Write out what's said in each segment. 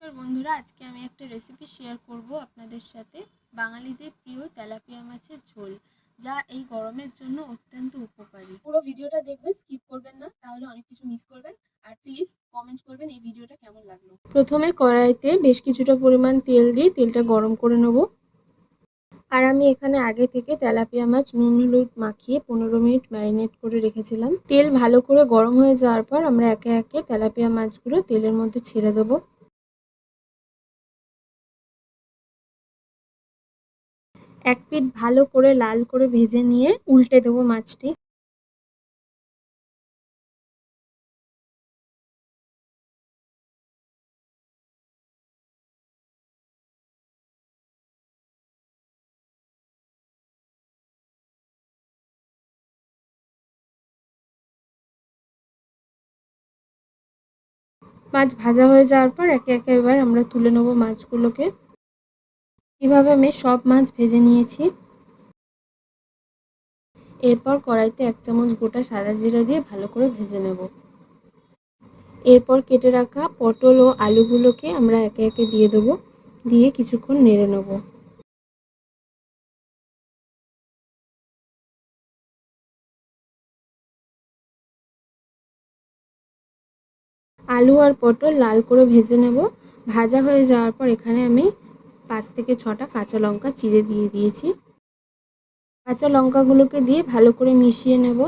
নমস্কার বন্ধুরা, আজকে আমি একটা রেসিপি শেয়ার করব আপনাদের সাথে। বাঙালিদের প্রিয় তেলাপিয়া মাছের ঝোল, যা এই গরমের জন্য অত্যন্ত উপকারী। পুরো ভিডিওটা দেখবেন স্কিপ করবেন না, তাহলে অনেক কিছু মিস করবেন। আর প্লিজ কমেন্ট করবেন এই ভিডিওটা কেমন লাগল। প্রথমে কড়াইতে বেশ কিছুটা পরিমাণ তেল দিয়ে তেলটা গরম করে নেব। আর আমি এখানে আগে থেকে তেলাপিয়া মাছ নুন, হলুদ মাখিয়ে পনেরো মিনিট ম্যারিনেট করে রেখেছিলাম। তেল ভালো করে গরম হয়ে যাওয়ার পর আমরা একে একে তেলাপিয়া মাছগুলো তেলের মধ্যে ছেড়ে দেবো। এক পিঠ ভালো করে লাল করে ভেজে নিয়ে উল্টে দেবো মাছটি। মাছ ভাজা হয়ে যাওয়ার পর একে একে এবার আমরা তুলে নেব মাছগুলোকে। এভাবে আমি সব মাছ ভেজে নিয়েছি? এরপর কড়াইতে এক চামচ গোটা সাদা জিরা দিয়ে ভালো করে ভেজে নেব। এরপর কেটে রাখা পটল ও আলুগুলোকে আমরা একে একে দিয়ে দেবো, দিয়ে কিছুক্ষণ নেড়ে নেব। আলু আর পটল লাল করে ভেজে নেব। ভাজা হয়ে যাওয়ার পর এখানে আমি পাঁচ থেকে ছটা কাঁচা লঙ্কা চিড়ে দিয়ে দিয়েছি। কাঁচা লঙ্কাগুলোকে দিয়ে ভালো করে মিশিয়ে নেব।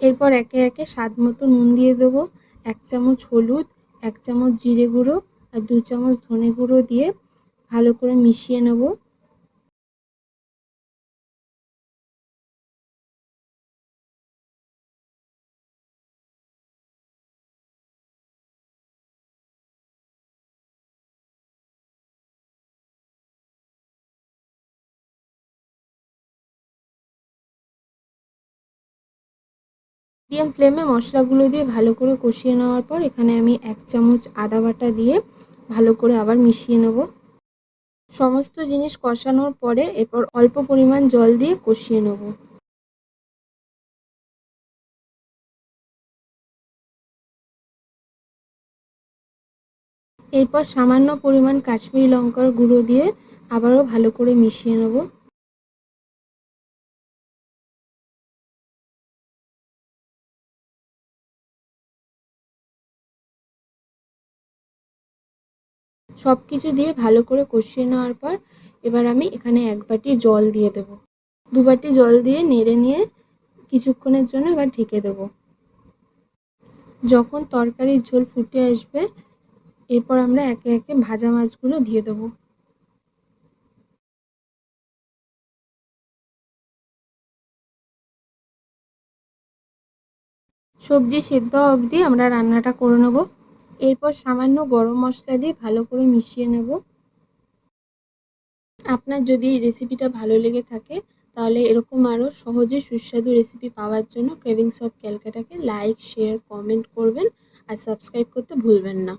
এরপর একে একে স্বাদ মতো নুন দিয়ে দেবো। এক চামচ হলুদ, এক চামচ জিরে গুঁড়ো আর দু চামচ ধনে গুঁড়ো দিয়ে ভালো করে মিশিয়ে নেব। মিডিয়াম ফ্লেমে মশলাগুলো দিয়ে ভালো করে কষিয়ে নেওয়ার পর এখানে আমি এক চামচ আদা বাটা দিয়ে ভালো করে আবার মিশিয়ে নেব। সমস্ত জিনিস কষানোর পরে এরপর অল্প পরিমাণ জল দিয়ে কষিয়ে নেব। এরপর সামান্য পরিমাণ কাশ্মীরি লঙ্কার গুঁড়ো দিয়ে আবারও ভালো করে মিশিয়ে নেব। সব কিছু দিয়ে ভালো করে কষিয়ে নেওয়ার পর এবার আমি এখানে এক বাটি জল দিয়ে দেব। দু বাটি জল দিয়ে নেড়ে নিয়ে কিছুক্ষণের জন্য এবার ঢেকে দেব। যখন তরকারির ঝোল ফুটে আসবে, এরপর আমরা একে একে ভাজা মাছগুলো দিয়ে দেবো। সবজি সেদ্ধ অবধি আমরা রান্নাটা করে নেব। এরপর সামান্য গরম মশলা দিয়ে ভালো করে মিশিয়ে নেব। আপনার যদি এই রেসিপিটা ভালো লেগে থাকে, তাহলে এরকম আরও সহজে সুস্বাদু রেসিপি পাওয়ার জন্য ক্রেভিংস অফ ক্যালকাটাকে লাইক শেয়ার কমেন্ট করবেন আর সাবস্ক্রাইব করতে ভুলবেন না।